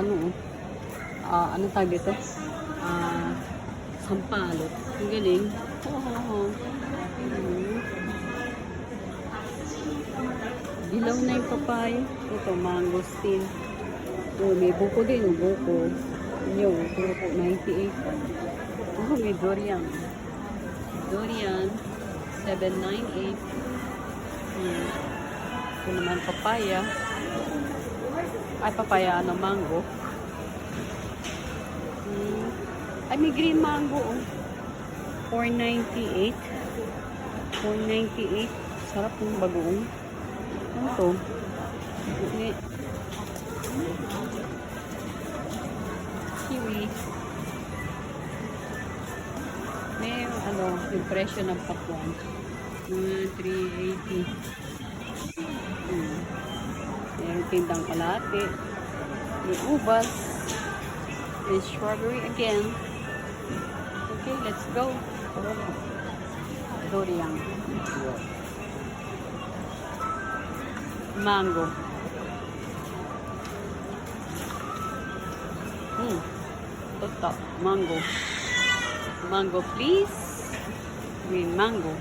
ano, oh. Ah, ano tawag dito? Ah, sampalot. Ang galing. Oo. Mm. Dilaw na yung papaya. Ito, mangosteen. Oh, may buko din, oh, buko. Yo, buko, 98. Oh, may durian. Durian, 798. Hmm. Ito naman papaya. Ay, papaya, ano, mango. Hmm. Ay, may green mango, oh. 498. 498. Sarap yung bagoong. Ano to? Hindi. Kiwi. May ano, yung presyo ng pakwan. Mga 380. Meron tindang kalate. May ubas. May strawberry again. Okay, let's go. Durian. Mango. Hmm. Toto. Mango. Mango, please. May mango.